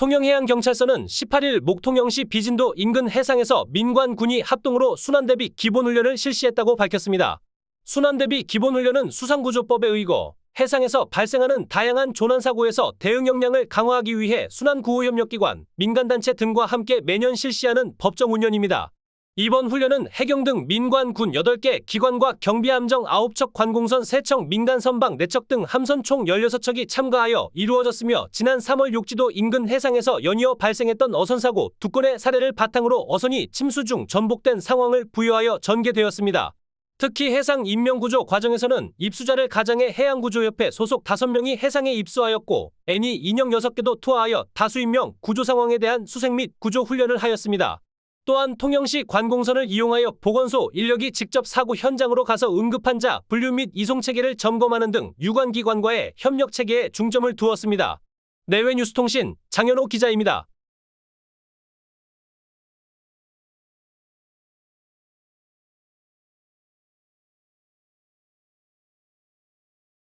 통영해양경찰서는 18일 목통영시 비진도 인근 해상에서 민관 군이 합동으로 순환대비 기본훈련을 실시했다고 밝혔습니다. 순환대비 기본훈련은 수상구조법에 의거 해상에서 발생하는 다양한 조난사고에서 대응 역량을 강화하기 위해 순환구호협력기관, 민간단체 등과 함께 매년 실시하는 법정훈련입니다. 이번 훈련은 해경 등 민관 군 8개 기관과 경비함정 9척 관공선 3척 민간 선방 4척 등 함선 총 16척이 참가하여 이루어졌으며 지난 3월 욕지도 인근 해상에서 연이어 발생했던 어선사고 두 건의 사례를 바탕으로 어선이 침수 중 전복된 상황을 부여하여 전개되었습니다. 특히 해상 인명구조 과정에서는 입수자를 가장해 해양구조협회 소속 5명이 해상에 입수하였고 애니 인형 6개도 투하하여 다수 인명 구조 상황에 대한 수색 및 구조 훈련을 하였습니다. 또한 통영시 관공선을 이용하여 보건소 인력이 직접 사고 현장으로 가서 응급환자 분류 및 이송 체계를 점검하는 등 유관 기관과의 협력 체계에 중점을 두었습니다. 내외뉴스통신 장현호 기자입니다.